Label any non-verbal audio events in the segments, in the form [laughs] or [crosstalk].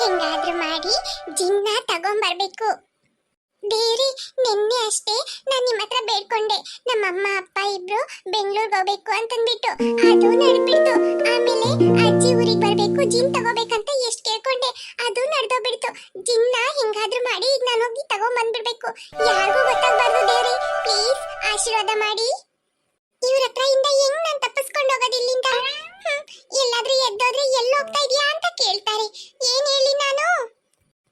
ಹೆಂಗಾದ್ರೂ ಮಾಡಿ ಜಿನ್ನ ತಗೊಂಬರ್ಬೇಕು. ಬೇರೆ ನಿನ್ನೆ ಅಷ್ಟೇ ನಾನು ನಿಮ್ಮ ಹತ್ರ ಬೇಡ್ಕೊಂಡೆ. ನಮ್ಮ ಅಮ್ಮ ಅಪ್ಪ ಇಬ್ರು ಬೆಂಗಳೂರಿಗೆ ಹೋಗ್ಬೇಕು ಅಂತಂದ್ಬಿಟ್ಟು. ಅದು ನಡ್ಬಿಡ್ತು ಆಮೇಲೆ ಅಜ್ಜಿ ಊರಿಗೆ ಬರ್ಬೇಕು ಜಿನ್ ತಗೋಬೇಕಂತ ಎಷ್ಟು ಕೇಳ್ಕೊಂಡೆ ಜಿನ್ನ ಹೆಂಗಾದ್ರೂ ಮಾಡಿ, ಈಗ ನಾನು ಹೋಗಿ ತಗೊಂಬಂದ್ಬಿಡ್ಬೇಕು ಯಾರಿಗೂ ಗೊತ್ತಾಗ್ಬಾರ್ದು ದೇವ್ರಿ. ಪ್ಲೀಸ್ ಆಶೀರ್ವಾದ ಮಾಡಿ. ಇವ್ರ ಹತ್ರ ಇಂದ ಹೆಂಗ್ ನಾನ್ ತಪ್ಪಿಸ್ಕೊಂಡು ಹೋಗೋದು ಇಲ್ಲಿಂದ? ಎಲ್ಲಾದ್ರೂ ಎದ್ದೋದ್ರೆ ಎಲ್ಲಿ ಹೋಗ್ತಾ ಇದೀಯಾ ಅಂತ ಕೇಳ್ತಾರೆ. ಏನ್ ಹೇಳಿ ನಾನು?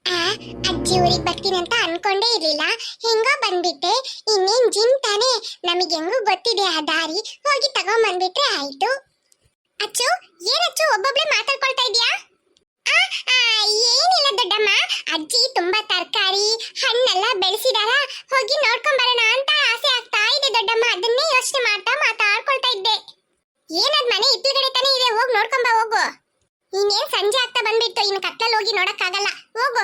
ಆ, ಅಜ್ಜಿ ಊರಿಗೆ ಅಂತ ಅನ್ಕೊಂಡೇ ಇರ್ಲಿಲ್ಲ. ಹೆಂಗೋ ಬಂದ್ಬಿಟ್ಟೆ. ಇನ್ನೇನ್ ಜಿಮ್ ತಾನೆ? ನಮಗೆ ಹೆಂಗೂ ಗೊತ್ತಿದೆ ಆ ದಾರಿ. ಹೋಗಿ ತಗೊಂಬಂದ್ಬಿಟ್ರೆ ಆಯ್ತು. ಅಚ್ಚು ಏನಚ್ಚು ಒಬ್ಬೊಬ್ಳೆ ಮಾತಾಡ್ಕೊಳ್ತಾ ಇದೀಯಾ? ಏನಿಲ್ಲ ದೊಡ್ಡಮ್ಮ. ಅಜ್ಜಿ ತುಂಬಾ ತರಕಾರಿ, ಹಣ್ಣೆಲ್ಲ ಬೆಳೆಸಿದಾರ? ಹೋಗಿ ನೋಡ್ಕೊಂಡ್ ಬರೋಣ ಅಂತ ಆಸೆ ಆಗ್ತಾ ಇದೆ ದೊಡ್ಡಮ್ಮ. ಅದನ್ನೇ ಯೋಚನೆ ಮಾಡ್ತಾ ಮಾತಾಡ್ಕೊಳ್ತಾ ಇದ್ದೆ. ಏನದ್ ಮನೆ ಇತ್ಲಗಡೆ ತಾನೇ ಇದೆ, ಹೋಗಿ ನೋಡ್ಕೊಂಡ್ ಬಾ, ಹೋಗು. ಇನ್ನೇನ್ ಸಂಜೆ ಆಗ್ತಾ ಬಂದ್ಬಿಟ್ಟು ಇನ್ನು ಕತ್ತಲ್ ಹೋಗಿ ನೋಡಕ್ಕಾಗಲ್ಲ. ಹೋಗು.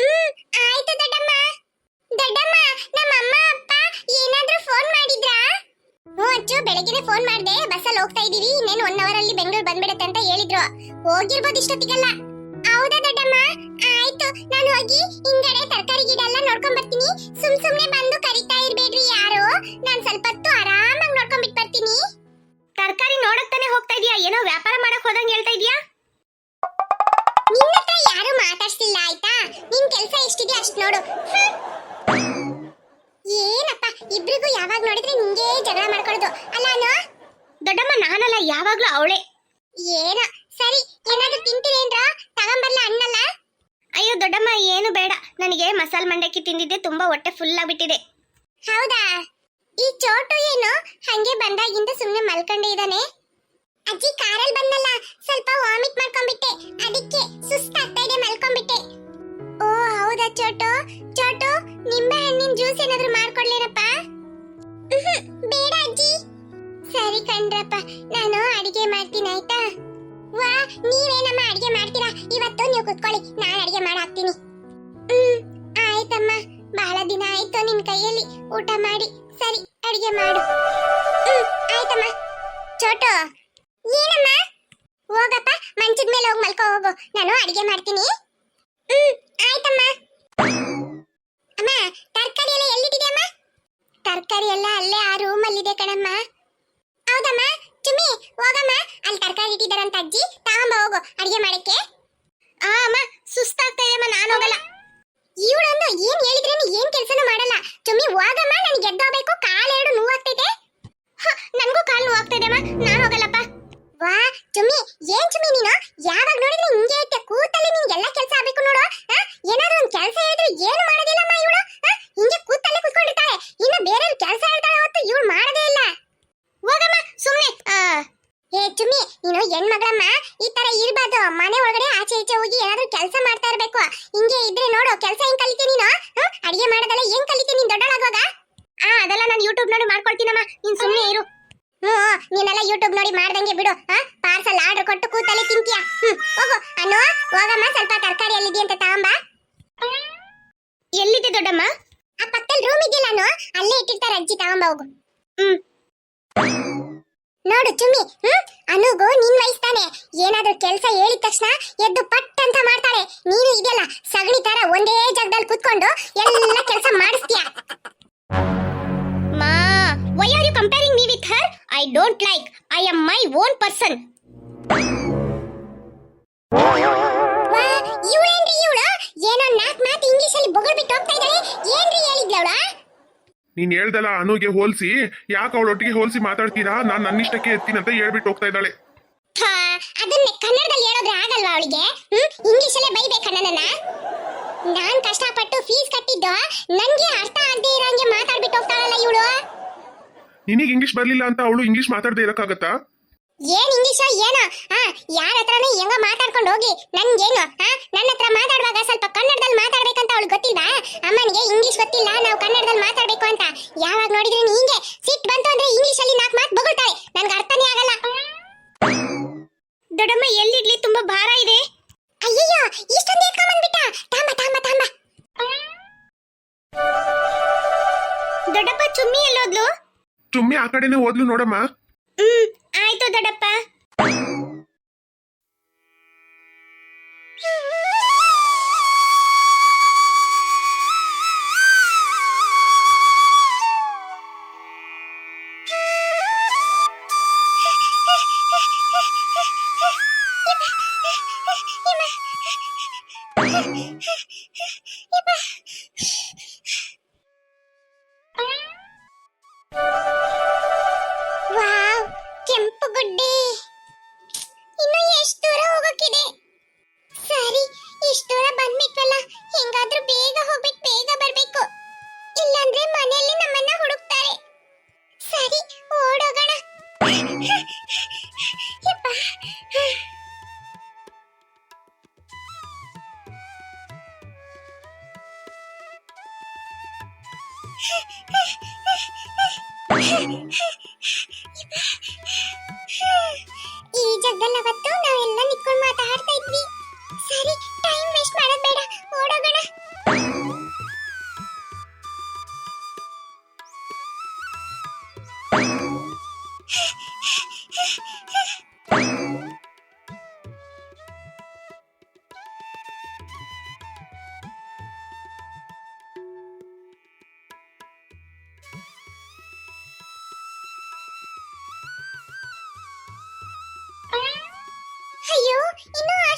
ಹ್ಮ್, ಆಯ್ತು ದೊಡ್ಡಮ್ಮ. ದೊಡ್ಡಮ್ಮ ನಮ್ಮ ಅಮ್ಮ ಅಪ್ಪ ಏನಾದ್ರೂ ಫೋನ್ ಮಾಡಿದ್ರಾ? ಹ್ಞೂ ಅಚ್ಚು ಬೆಳಗ್ಗೆನೆ ಫೋನ್ ಮಾಡಿದೆ. ಬಸ್ಸಲ್ಲಿ ಹೋಗ್ತಾ ಇದೀವಿ ಇನ್ನೇನು ಒನ್ ಅವರ್ ಅಲ್ಲಿ ಬೆಂಗಳೂರು ಬಂದ್ಬಿಡತ್ತೆ ಅಂತ ಹೇಳಿದ್ರು. ಹೋಗಿರ್ಬೋದು ಇಷ್ಟೊತ್ತಿಗೆಲ್ಲ. ಹೌದಾ ದೊಡ್ಡಮ್ಮ? ಆಯ್ತು ನಾನು ಹೋಗಿ ಹಿಂಗಡೆ ತರಕಾರಿ ಗಿಡ ಎಲ್ಲ ನೋಡ್ಕೊಂಡ್ ಬರ್ತೀನಿ. ಸುಮ್ ಸುಮ್ನೆ ಬಂದು ಕರಿತಾ ಇರ್ಬೇಡ್ರಿ ಯಾರು. ನಾನು ಸ್ವಲ್ಪ ಹೊತ್ತು ಆರಾಮಾಗಿ ನೋಡ್ಕೊಂಡ್ ಬಿಟ್ ಬರ್ತೀನಿ. ತರಕಾರಿ ನೋಡಕ್ ತಾನೇ ಹೋಗ್ತಾ ಇದೀಯಾ? ಏನೋ ವ್ಯಾಪಾರ ಮಾಡಕ್ ಹೋದಂಗ್ ಹೇಳ್ತಾ ಇದೀಯಾ? ನಿನ್ನ ಹತ್ರ ಯಾರು ಮಾತಾಡ್ಸಿಲ್ಲ ಆಯ್ತಾ? ನಿನ್ ಕೆಲ್ಸ ಎಷ್ಟಿದೆ ಅಷ್ಟ್ ನೋಡು. ದೊಡ್ಡಮ್ಮ ನಾನಲ್ಲ ಯಾವಾಗ್ಲೂ ಅವಳೆ. ಏನ ಸರಿ ಏನಾದ್ರೂ ತಿಂತೀರೇನ್ರ? ತಗೊಂಬರ್ಲ ಅಣ್ಣಲ್ಲ ಅಯ್ಯೋ ದೊಡ್ಡಮ್ಮ ಏನು ಬೇಡ. ನನಗೆ ಮಸಾಲ ಮಂಡಕ್ಕಿ ತಿಂದಿದ್ದೆ ತುಂಬಾ ಹೊಟ್ಟೆ ಫುಲ್ ಆಗ್ಬಿಟ್ಟಿದೆ. ಹೌದಾ? ಈ ಚೋಟು ಏನು? ಹಂಗೆ ಬಂದಾಗಿಂದ ಸುಮ್ಮನೆ ಮಲ್ಕೊಂಡೇ ಇದ್ದಾನೆ. ಅಜ್ಜಿ ಕಾರಲ್ಲಿ ಬಂದಲ್ಲ ಸ್ವಲ್ಪ ವಾಮಿಟ್ ಮಾಡ್ಕೊಂಡ್ಬಿಟ್ಟೆ. ಅದಕ್ಕೆ ಸುಸ್ತಾಗ್ತಾ ಇದೆ ಮಲ್ಕೊಂಡ್ಬಿಟ್ಟೆ. ಓ ಹೌದಾ ಚೋಟು? ಚೋಟು ನಿಂಬೆ ಹಣ್ಣಿನ ಜ್ಯೂಸ್ ಏನಾದ್ರೂ ಮಾಡ್ಕೊಡ್ಲೇನಪ್ಪ ಬೇಡ ಅಜ್ಜಿ. ಸರಿ ಕಣ್ರಪ್ಪ, ನಾನು ಅಡಿಗೆ ಮಾಡ್ತೀನಿ, ಆಯ್ತಾ? ವಾ ನೀವೇನಮ್ಮ ಅಡಿಗೆ ಮಾಡ್ತೀರಾ? ಇವತ್ತು ನೀವು ಕುತ್ಕೊಳ್ಳಿ, ನಾನು ಅಡಿಗೆ ಮಾಡಾಕ್ತೀನಿ. ಹ್ಮ್, ಆಯ್ತಮ್ಮ. ಬಹಳ ದಿನ ಆಯ್ತು ನಿನ್ ಕೈಯಲ್ಲಿ. ಊಟ ಮಾಡಿ, ಸರಿ, ಅಡಿಗೆ ಮಾಡು. ಹ್ಮ್, ಆಯ್ತಮ್ಮ. ಚೋಟು, ಏನಮ್ಮ? ಹೋಗಪ್ಪ, ಮಂಚದ ಮೇಲೆ ಹೋಗಿ ಮಲ್ಕೋ, ಹೋಗು. ನಾನು ಅಡಿಗೆ ಮಾಡ್ತೀನಿ. ಹ್ಮ್, ಆಯ್ತಮ್ಮ. ಅಮ್ಮ, ತರಕಾರಿ ಎಲ್ಲ ಎಲ್ಲಿಟ್ಟಿದೆಯಮ್ಮ ತರಕಾರಿ ಎಲ್ಲ ಅಲ್ಲೇ ಆ ರೂಮಲ್ಲಿದೆ ಕಣಮ್ಮ. ಹೋಗಮ್ಮ. ಅಲ್ಲಿ ತರಕಾರಿ ಇಟ್ಟಿದ್ದಾರಂತ ಅಜ್ಜಿ. ತಗೊಂಬ, ಹೋಗು. ಅಡಿಗೆ ಮಾಡಕ್ಕೆ. ಆ, ಅಮ್ಮ, ಸುಸ್ತಾಗ್ತಾ ನಾನು ಹೋಗಲ್ಲ. ಇವಳೊಂದು ಏನ್ ಹೇಳಿದ್ರೇನು ಏನ್ ಕೆಲ್ಸನೂ ಮಾಡಲ್ಲ. ಚುಮ್ಮಿ ಹೋಗಮ್ಮ, ನನಗೆ ಗೆದ್ದೋಗ್ಬೇಕು ಕಾಲೆರಡು ನೋವಾಗ್ತೈತೆ. ನನಗೂ ಕಾಲು ನೋವಾಗ್ತಾ ಇದೆ ಅಮ್ಮ. ನಾನು ಹೋಗಲ್ಲಪ್ಪ. ವಾ, ಚುಮ್ಮಿ, ಏನ್ ಚುಮ್ಮಿ ನೀನು? ಯಾವಾಗ ನೋಡಿದ್ರೆ ಹಿಂಗೆ ಐತೆ. ಕೂತಲ್ಲಿ ನಿನ್ಗೆಲ್ಲ ಕೆಲಸ ಆಗ್ಬೇಕು ನೋಡು? ಏನಾದ್ರೂ ಒಂದ್ ಕೆಲಸ ಹೇಳಿದ್ರೆ ಏನು ಮಾಡೋದಿಲ್ಲಮ್ಮ ಇವಳು ಹಿಂಗೆ ಕೂತಲ್ಲೇ ಕೂತ್ಕೊಂಡಿರ್ತಾಳೆ ಇನ್ನು ಬೇರೆ ಕೆಲಸ ಹೇಳ್ತಾಳೆ ಹೊತ್ತು ಇವಳು ಮಾಡೋದೇ ಇಲ್ಲ ಹೋಗಮ್ಮ ಸುಮ್ನೆ ಆ, ಏ ಚುಮ್ಮಿ ನೀನು ಹೆಣ್ಮಗಳಮ್ಮ ಈ ತರ ಇರ್ಬಾರ್ದು ಮನೆ ಒಳಗಡೆ ಆಚೆ ಈಚೆ ಹೋಗಿ ಏನಾದ್ರೂ ಕೆಲಸ ಮಾಡ್ತಾ ಇರ್ಬೇಕು ಹಿಂಗೆ ಇದ್ರೆ ನೋಡು ಕೆಲಸ ಹೆಂಗ್ ಕಲಿತೆ ನೀನು ಹ? ಅಡಿಗೆ ಮಾಡೋದೆಲ್ಲ ಹೆಂಗ್ ಕಲಿತೆ ನೀನ್ ದೊಡ್ಡಳಾಗುವಾಗ ಆ ಅದೆಲ್ಲ ನಾನು ಯೂಟ್ಯೂಬ್ ನೋಡಿ ಮಾಡ್ಕೊಳ್ತೀನಮ್ಮ ನೀನ್ ಸುಮ್ನೆ ಇರು ಹ್ಮ್ ನೀನೆಲ್ಲ ಯೂಟ್ಯೂಬ್ ನೋಡಿ ಮಾಡ್ದಂಗೆ ಬಿಡು ಪಾರ್ಸಲ್ ಆರ್ಡರ್ ಕೊಟ್ಟು ಕೂತಲ್ಲಿ ತಿಂತೀಯ ಹೋಗು ಹೋಗಮ್ಮ, ಸ್ವಲ್ಪ ತರಕಾರಿ ಎಲ್ಲಿದೆ ಅಂತ ತಗೊಂಬಾ. ಎಲ್ಲಿದೆ ದೊಡ್ಡಮ್ಮ? ಆ ಪಕ್ಕದಲ್ಲಿ ರೂಮ್ ಇದೆಯಲ್ಲ ನಾನು ಅಲ್ಲೇ ಇಟ್ಟಿರ್ತಾರೆ ಅಜ್ಜಿ, ತಗೊಂಬ ಹೋಗು. ನೋಡು ಚುಮ್ಮಿ, ಹ್ಮ್? ಅನುಗು, ನಿನ್ ವಯಸ್ತಾನೆ ಏನಾದ್ರೂ ಕೆಲಸ ಹೇಳಿದ ತಕ್ಷಣ ಎದ್ದು ಪಟ್ ಅಂತ ಮಾಡ್ತಾಳೆ. ನೀನು ಇದೆಯಲ್ಲ, ಸಗಣಿ ತರ ಒಂದೇ ಜಾಗದಲ್ಲಿ ಕುತ್ಕೊಂಡು ಎಲ್ಲ ಕೆಲಸ ಮಾಡಿಸ್ತೀಯ? ಮಾ why are you comparing me with her I don't like I am my own person ಮಾತು ಇಂಗ್ಲಿಷ್ ಹೋಗ್ತಾ ಇದ್ದಾಳೆ ಏನ್ರಿ ಹೇಳಿದ್ಲವಳ? ನೀನ್ ಹೇಳ್ದಲ್ಲ ಅನುಗೆ ಹೋಲ್ಸಿ ಯಾಕೆ ಅವಳೊಟ್ಟಿಗೆ ಹೋಲ್ಸಿ ಮಾತಾಡ್ತೀರಾ? ನಾನ್ ನನ್ನಿಷ್ಟಕ್ಕೆ ಎತ್ತೀನಿ ಅಂತ ಹೇಳ್ಬಿಟ್ಟು ಹೋಗ್ತಾ ಇದ್ದಾಳೆ. ಅದನ್ನ ಕನ್ನಡದಲ್ಲಿ ಹೇಳೋದ್ರೆ ಆಗಲ್ವಾ ಅವಳಿಗೆ? ಇಂಗ್ಲಿಷ್ ಅಲ್ಲೇ ಬೈಬೇಕ ನನ್ನನ್ನ ನಾನ್ ಕಷ್ಟಪಟ್ಟು ಫೀಸ್ ಕಟ್ಟಿದ್ದು ನನ್ಗೆ ಅರ್ಥ ಆಗದೆ ಇರಂಗೆ ಮಾತಾಡ್ಬಿಟ್ಟು ಹೋಗ್ತಾಳಲ್ಲ ಇವಳು. ನಿನಗೆ ಇಂಗ್ಲಿಷ್ ಬರ್ಲಿಲ್ಲ ಅಂತ ಅವಳು ಇಂಗ್ಲಿಷ್ ಮಾತಾಡದೆ ಇರಕ್ಕಾಗತ್ತಾ? ಏನ್ ಇಂಗ್ಲಿಷ ಏನೋ? ಹಾ ಯಾರ ಹತ್ರನೇ ಹೆಂಗ ಮಾತಾಡ್ಕೊಂಡು ಹೋಗಿ ನನ್ಗೇನು ಆ ನನ್ನ ಹತ್ರ ಮಾತಾಡುವಾಗ ಸ್ವಲ್ಪ ಕನ್ನಡದಲ್ಲಿ ಮಾತಾಡ್ಬೇಕಂತ ಅವಳು ಗೊತ್ತಿಲ್ಲ ಅಮ್ಮನಿಗೆ ಇಂಗ್ಲಿಷ್ ಗೊತ್ತಿಲ್ಲ ನಾವು ಕನ್ನಡದಲ್ಲಿ ಮಾತಾಡ್ಬೇಕು ಅಂತ. ಯಾವಾಗ ನೋಡಿದ್ರೆ ಹಿಂಗೆ ಸಿಟ್ ಬಂತು ಅಂದ್ರೆ ಇಂಗ್ಲಿಷ್ ಅಲ್ಲಿ ನಾಲ್ಕು ಮಾತು ಬಗುಳ್ತಾಳೆ ನನ್ಗೆ ಅರ್ಥನೇ ಆಗಲ್ಲ. ದೊಡ್ಡಮ್ಮ ಎಲ್ಲಿಡ್ಲಿ ತುಂಬಾ ಭಾರ ಇದೆ. ಅಯ್ಯಯ್ಯೋ ಇಷ್ಟೊಂದು ಬಂದ್ಬಿಟ್ಟ ತಾಮ ತಾಮ ತಾಮ ದೊಡ್ಡಪ್ಪ ಚುಮ್ಮಿ ಎಲ್ಲೋದ್ಲು? ಚುಮ್ಮಿ ಆ ಕಡೆನೇ ಓದ್ಲು ನೋಡಮ್ಮ. ಹ್ಮ್ ಆಯ್ತು ದೊಡ್ಡಪ್ಪ. [laughs]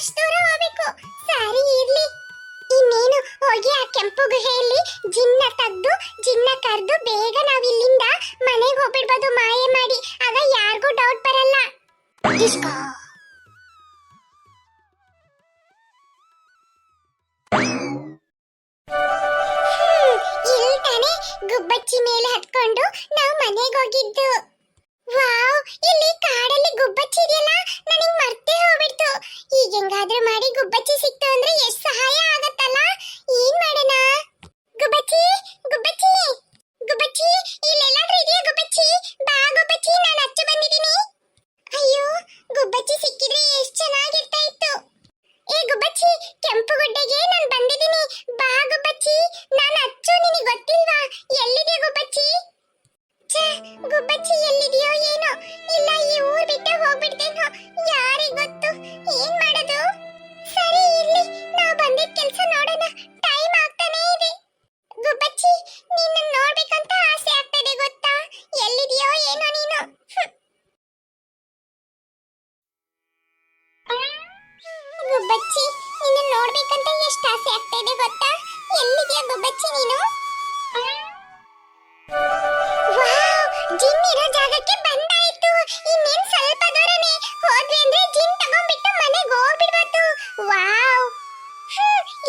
ಅಷ್ಟು ದೂರ ಸರಿ ಇರ್ಲಿ. ಇನ್ನೇನು ಹೋಗಿ ಆ ಕೆಂಪು ಗುಹೆಯಲ್ಲಿ ಜಿನ್ನ ತೆಗ್ದು, ಜಿನ್ನ ಕರೆದು ಬೇಗ ನಾವು ಇಲ್ಲಿಂದ ಮನೆಗೆ ಹೋಗ್ಬಿಡ್ಬೋದು ಮಾಯೆ ಮಾಡಿ. ಆಗ ಯಾರಿಗೂ ಡೌಟ್ ಬರಲ್ಲ. ಗುಬ್ಬಚ್ಚಿ ಮೇಲೆ ಹತ್ಕೊಂಡು ನಾವು ಮನೆಗೆ ಹೋಗಿದ್ದು. ವಾವ್, ಇಲ್ಲಿ ಕಾಡಲ್ಲಿ ಗುಬ್ಬಚ್ಚಿ ಇದೆಯಲ್ಲ? ನನಗೆ ಮರ್ತೇ ಈಗ ಹೆಂಗಾದ್ರೂ ಮಾಡಿ ಗುಬ್ಬಚ್ಚಿ ಸಿಕ್ತು ಅಂದ್ರೆ ಎಷ್ಟು ಸಹಾಯ ಆಗತ್ತಲ್ಲ? ಏನ್ ಮಾಡೋಣ? ಗುಬ್ಬಚ್ಚಿ ಗುಬ್ಬಚ್ಚಿ ಗುಬ್ಬಚ್ಚಿ, ಇಲ್ಲೆಲ್ಲಾದ್ರೂ ಇದೆಯಾ ಗುಬ್ಬಚ್ಚಿ? ಬಾ ಗುಬ್ಬಚ್ಚಿ, ನಾನು ಹಚ್ಚ ಬಂದಿದ್ದೀನಿ.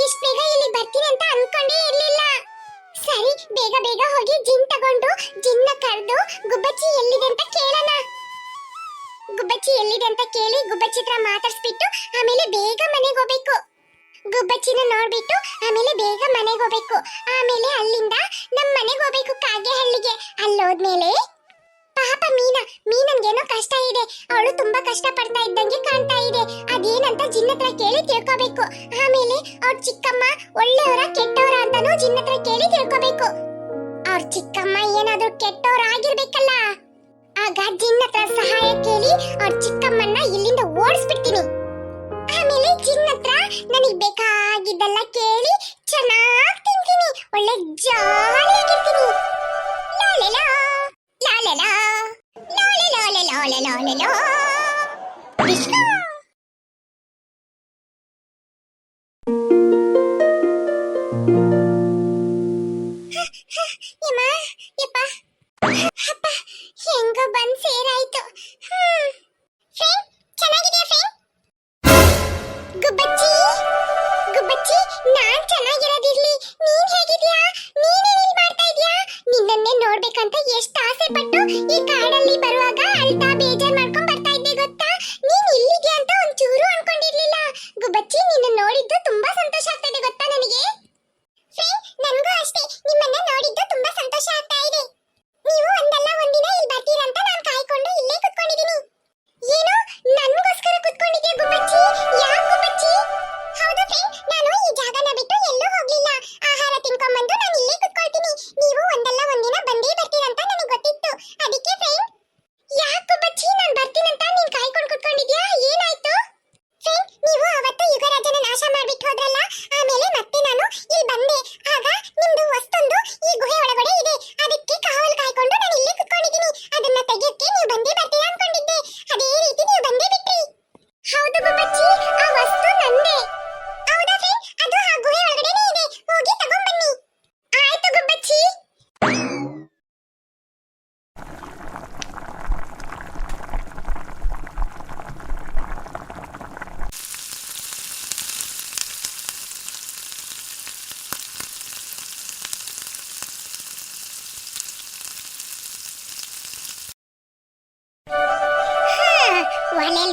ಇಷ್ಟ್ ಬೇಗ ಇಲ್ಲಿ ಬರ್ತೀನಿ ಅಂತ ಅನ್ಕೊಂಡೇ ಇರ್ಲಿಲ್ಲ. ಸರಿ, ಬೇಗ ಬೇಗ ಹೋಗಿ ಜಿನ್ ತಗೊಂಡು ಜಿನ್ನ ಕರೆದು ಗುಬ್ಬಚ್ಚಿ ಎಲ್ಲಿದೆ ಅಂತ ಕೇಳೋಣ. ಗುಬ್ಬಚ್ಚಿ ಎಲ್ಲಿದೆ ಅಂತ ಕೇಳಿ ಗುಬ್ಬಚ್ಚಿ ಹತ್ರ ಮಾತಾಡ್ಸ್ಬಿಟ್ಟು ಆಮೇಲೆ ಬೇಗ ಮನೆಗೆ ಹೋಗ್ಬೇಕು. ಗುಬ್ಬಚ್ಚಿನ ನೋಡ್ಬಿಟ್ಟು ಆಮೇಲೆ ಬೇಗ ಮನೆಗೆ ಹೋಗ್ಬೇಕು. ಆಮೇಲೆ ಅಲ್ಲಿಂದ ನಮ್ಮ ಮನೆಗೆ ಹೋಗ್ಬೇಕು ಕಾಗೆ ಹಳ್ಳಿಗೆ ಅಲ್ಲೋದ್ಮೇಲೆ ಪಾಪ ಮೀನಾ, ಮೀನನ್ಗೇನೋ ಕಷ್ಟ ಇದೆ. ಅವಳು ತುಂಬಾ ಕಷ್ಟ ಪಡ್ತಾ ಇದ್ದಂಗೆ ಕಾಣ್ತಾ ಇದೆ. ಅದೇನಂತ ಜಿನ್ನತ್ರ ಕೇಳಿ ತಿಳ್ಕೋಬೇಕು. ಆಮೇಲೆ ಅವ್ರ ಚಿಕ್ಕಮ್ಮ ಒಳ್ಳೆಯವರ ಕೆಟ್ಟವರ ಅಂತಾನೂ ಜಿನ್ನತ್ರ ಕೇಳಿ ತಿಳ್ಕೋಬೇಕು. ಅವ್ರ ಚಿಕ್ಕಮ್ಮ ಏನಾದ್ರೂ ಕೆಟ್ಟವ್ರ ಆಗಿರ್ಬೇಕಲ್ಲ. ಆಗ ಜಿನ್ನತ್ರ ಸಹಾಯ ಕೇಳಿ ಅವ್ರ ಚಿಕ್ಕಮ್ಮನ್ನ ಇಲ್ಲಿಂದ ಓಡಿಸ್ಬಿಡ್ತೀನಿ. ಆಮೇಲೆ ಜಿನ್ನತ್ರ ನನಗೆ ಬೇಕಾಗಿದ್ದೆಲ್ಲ ಕೇಳಿ ಚೆನ್ನಾಗಿ ತಿಂತೀನಿ. ಒಳ್ಳೆ ಜಾಲಿಯಾಗಿರ್ತೀನಿ ನೋಡ್ಬೇಕಂತ ಎಷ್ಟು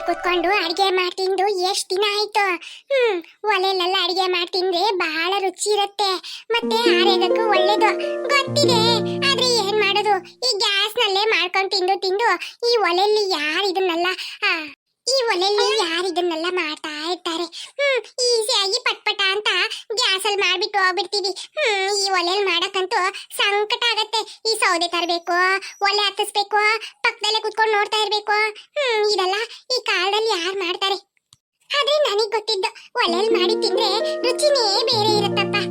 ಕುತ್ಕೊಂಡು ಅಡಿಗೆ ಮಾಡ್ತಿಂದು ಎಷ್ಟು ದಿನ ಆಯ್ತು. ಹ್ಮ್, ಒಲೆಲೆಲ್ಲ ಅಡಿಗೆ ಮಾಡ್ತಿಂದ್ರೆ ಬಹಳ ರುಚಿ ಇರುತ್ತೆ. ಮತ್ತೆ ಆರೋಗ್ಯಕ್ಕೂ ಒಳ್ಳೇದು. ಗೊತ್ತಿದೆ, ಆದ್ರೆ ಏನ್ ಮಾಡೋದು? ಈ ಗ್ಯಾಸ್ ನಲ್ಲೇ ಮಾಡ್ಕೊಂಡ್ ತಿಂದು ತಿಂದು ಈ ಒಲೆಯಲ್ಲಿ ಯಾರು ಇದನ್ನೆಲ್ಲ ಈ ಒಲೆಯಲ್ಲಿ ಯಾರು ಇದನ್ನೆಲ್ಲ ಮಾಡ್ತಾ ಇರ್ತಾರೆ? ಹ್ಮ್, ಈಸಿಯಾಗಿ ಪಟ್ಪಟ ಅಂತ ಗ್ಯಾಸ್ ಅಲ್ಲಿ ಮಾಡ್ಬಿಟ್ಟು ಹೋಗ್ಬಿಡ್ತೀವಿ. ಹ್ಮ್, ಈ ಒಲೆಯಲ್ಲಿ ಮಾಡಕ್ಕಂತೂ ಸಂಕಟ ಆಗತ್ತೆ. ಈ ಸೌದೆ ತರಬೇಕು, ಒಲೆ ಹತ್ತಿಸ್ಬೇಕು ಪಕ್ಕದಲ್ಲೇ ಕುತ್ಕೊಂಡು ನೋಡ್ತಾ ಇರ್ಬೇಕು. ಹ್ಮ್, ಇದೆಲ್ಲ ಈ ಕಾಲದಲ್ಲಿ ಯಾರು ಮಾಡ್ತಾರೆ? ಆದ್ರೆ ನನಗ್ ಗೊತ್ತಿದ್ದು, ಒಲೆಯಲ್ಲಿ ಮಾಡಿ ತಿಂದ್ರೆ ರುಚಿನೇ ಬೇರೆ ಇರುತ್ತಪ್ಪ.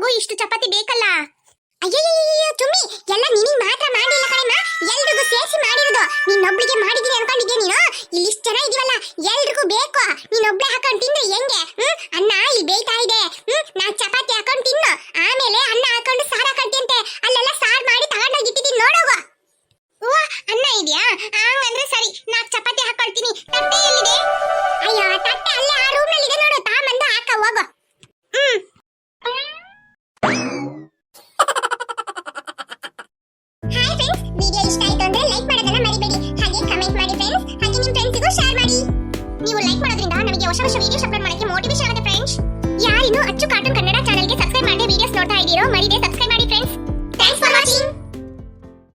ಕುರ್ಮಗೂ ಇಷ್ಟು ಚಪಾತಿ ಬೇಕಲ್ಲ? ಅಯ್ಯಯ್ಯಯ್ಯೋ ಚುಮ್ಮಿ ಎಲ್ಲ ನಿನಗೆ ಮಾತ್ರ ಮಾಡಿಲ್ಲ ಕಣಮ್ಮ. ಎಲ್ರಿಗೂ ಸೇರಿಸಿ ಮಾಡಿರೋದು. ನಿನ್ನೊಬ್ಳಿಗೆ ಮಾಡಿದೀನಿ ಅನ್ಕೊಂಡಿದ್ಯಾ ನೀನು? ಇಲ್ಲಿ ಇಷ್ಟು ಜನ ಎಲ್ರಿಗೂ ಬೇಕು? ನೀನೊಬ್ಳೆ ಹಾಕೊಂಡು ತಿಂದ್ರೆ ಹೆಂಗೆ? ಹ್ಮ್? ಅನ್ನ ಇಲ್ಲಿ ಬೇಯ್ತಾ ಇದೆ. ಹ್ಮ್? ನಾ ಚಪಾತಿ ಹಾಕೊಂಡು ತಿನ್ನು. ಆಮೇಲೆ ಅನ್ನ ಹಾಕೊಂಡು ಸಾರು ಹಾಕೊಂತಿಂತೆ ಅಲ್ಲೆಲ್ಲ ಸಾರು ಮಾಡಿ ತಗೊಂಡೋಗಿ ಇಟ್ಟಿದ್ದೀನಿ ನೋಡೋಗು ಓ, ಅನ್ನ ಇದೆಯಾ? ಹಂಗಂದ್ರೆ ಸರಿ ನಾಲ್ಕು ಚಪಾತಿ ಹಾಕೊಳ್ತೀನಿ. ತಟ್ಟೆ ಎಲ್ಲಿದೆ?